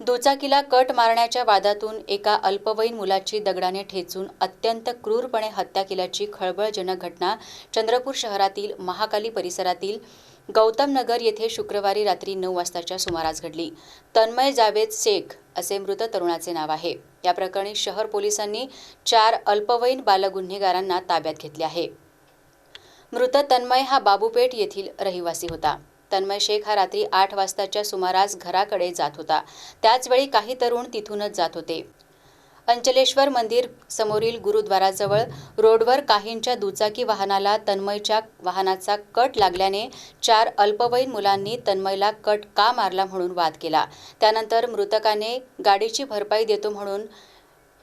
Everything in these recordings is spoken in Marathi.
दुचाकीला कट मारण्याच्या वादातून एका अल्पवयीन मुलाची दगडाने ठेचून अत्यंत क्रूरपणे हत्या केल्याची खळबळजनक घटना चंद्रपूर शहरातील महाकाली परिसरातील गौतम नगर येथे शुक्रवारी रात्री नऊ वाजताच्या सुमारास घडली. तन्मय जावेद शेख असे मृत तरुणाचे नाव आहे. या प्रकरणी शहर पोलिसांनी चार अल्पवयीन बालगुन्हेगारांना ताब्यात घेतले आहे. मृत तन्मय हा बाबूपेठ येथील रहिवासी होता. तन्मय शेख हा रात्री आठ वाजताच्या सुमारास घराकडे जात होता. त्याचवेळी काही तरुण तिथूनच जात होते. अंचलेश्वर मंदिर समोरील गुरुद्वाराजवळ रोडवर काहींच्या दुचाकी वाहनाला तन्मयच्या वाहनाचा कट लागल्याने चार अल्पवयीन मुलांनी तन्मयला कट का मारला म्हणून वाद केला. त्यानंतर मृतकाने गाडीची भरपाई देतो म्हणून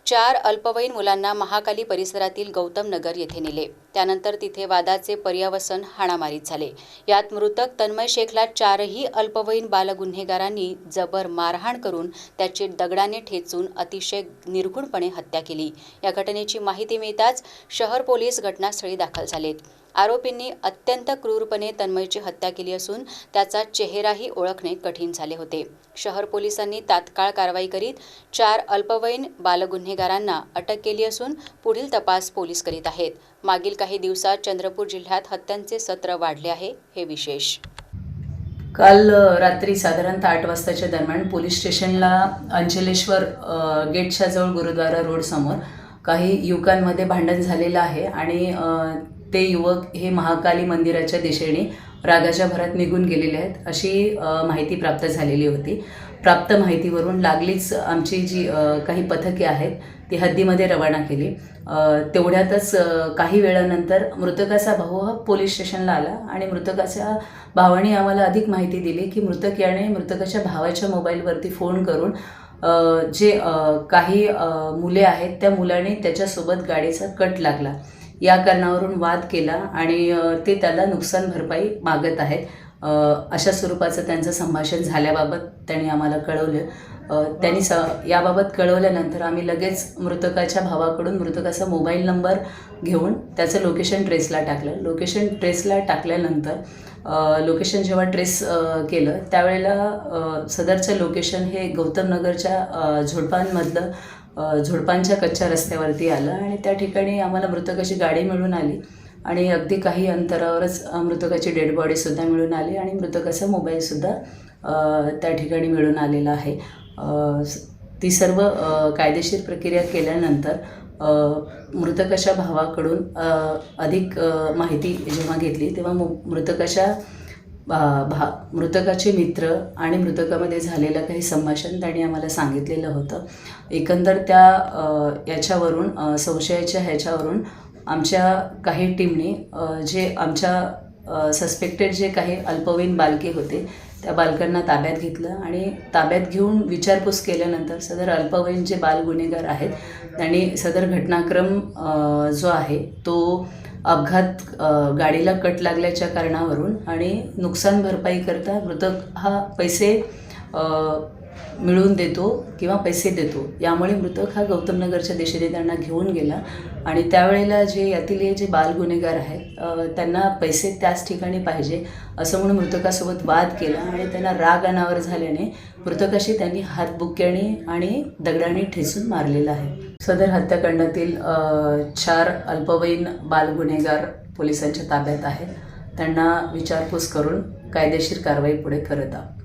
चार अल्पवयीन मुलांना महाकाली परिसरातील गौतम नगर येथे नेले. त्यानंतर तिथे वादाचे पर्यावसन हाणामारीत झाले. यात मृतक तन्मय शेखला चारही अल्पवयीन बालगुन्हेगारांनी जबर मारहाण करून त्याची दगडाने ठेचून अतिशय निर्घुणपणे हत्या केली. या घटनेची माहिती मिळताच शहर पोलीस घटनास्थळी दाखल झालेत. आरोपींनी अत्यंत क्रूरपणे तन्मयची हत्या केली असून त्याचा चेहराही ओळखणे कठीण झाले होते. शहर पोलिसांनी तात्काळ कारवाई करीत चार अल्पवयीन बालगुन्हेगारांना अटक केली असून पुढील तपास पोलीस करीत आहेत. मागील काही दिवसात चंद्रपूर जिल्ह्यात हत्यांचे सत्र वाढले आहे हे विशेष. काल रात्री साधारणतः आठ वाजताच्या दरम्यान पोलीस स्टेशनला अंचलेश्वर गेटच्या जवळ गुरुद्वारा रोडसमोर काही युवकांमध्ये भांडण झालेलं आहे आणि ते युवक हे महाकाली मंदिराच्या दिशेने रागाच्या भरात निघून गेलेले आहेत अशी माहिती प्राप्त झालेली होती. प्राप्त माहितीवरून लागलीच आमची जी काही पथके आहेत ती हद्दीमध्ये रवाना केली. तेवढ्यातच काही वेळानंतर मृतकाचा भाऊ हा पोलीस स्टेशनला आला आणि मृतकाच्या भावाने आम्हाला अधिक माहिती दिली की मृतक याने मृतकाच्या भावाच्या मोबाईलवरती फोन करून जे काही मुले आहेत त्या मुलाने त्याच्यासोबत गाडीचा कट लागला. या कारणावरून वाद केला आणि ते त्याला नुकसान भरपाई मागत आहेत. अशा स्वरूपाचं त्यांचं संभाषण झाल्याबाबत त्यांनी आम्हाला कळवलं. त्यांनी स याबाबत कळवल्यानंतर आम्ही लगेच मृतकाच्या भावाकडून मृतकाचा मोबाईल नंबर घेऊन त्याचं लोकेशन ट्रेसला टाकलं. लोकेशन ट्रेसला टाकल्यानंतर लोकेशन जेव्हा ट्रेस केलं त्यावेळेला सदरचं लोकेशन हे गौतम नगरच्या झुडपांमधलं झुडपांच्या कच्च्या रस्त्यावरती आलं आणि त्या ठिकाणी आम्हाला मृतकाची गाडी मिळून आली. आणि अगदी काही अंतरावरच मृतकाची डेड बॉडीसुद्धा मिळून आली आणि मृतकाचा मोबाईलसुद्धा त्या ठिकाणी मिळून आलेला आहे. ती सर्व कायदेशीर प्रक्रिया केल्यानंतर मृतकाच्या भावाकडून अधिक माहिती जेव्हा घेतली तेव्हा मु मृतकाच्या भा भा मृतकाचे मित्र आणि मृतकामध्ये झालेलं काही संभाषण त्यांनी आम्हाला सांगितलेलं होतं. एकंदर त्या याच्यावरून संशयाच्या ह्याच्यावरून आमच्या काही टीमने जे आमच्या सस्पेक्टेड जे काही अल्पवयीन बालके होते त्या बालकांना ताब्यात घेतलं आणि ताब्यात घेऊन विचारपूस केल्यानंतर सदर अल्पवयीन जे बाल गुन्हेगार आहेत त्यांनी सदर घटनाक्रम जो आहे तो अपघात गाडीला कट लागल्याच्या कारणावरून आणि नुकसान भरपाई करता मृतक हा पैसे मिळवून देतो किंवा पैसे देतो यामुळे मृतक हा गौतम नगरच्या दिशेने त्यांना घेऊन गेला. आणि त्यावेळेला जे यातील हे जे बाल गुन्हेगार आहेत त्यांना पैसे त्याच ठिकाणी पाहिजे असं म्हणून मृतकासोबत वाद केला आणि त्यांना राग अनावर झाल्याने मृतकाशी त्यांनी हातबुक्याने आणि दगडाने ठेचून मारलेला आहे. सदर हत्याकांडातील चार अल्पवयीन बाल गुन्हेगार पोलिसांच्या ताब्यात आहेत. त्यांना विचारपूस करून कायदेशीर कारवाई पुढे करत आहोत.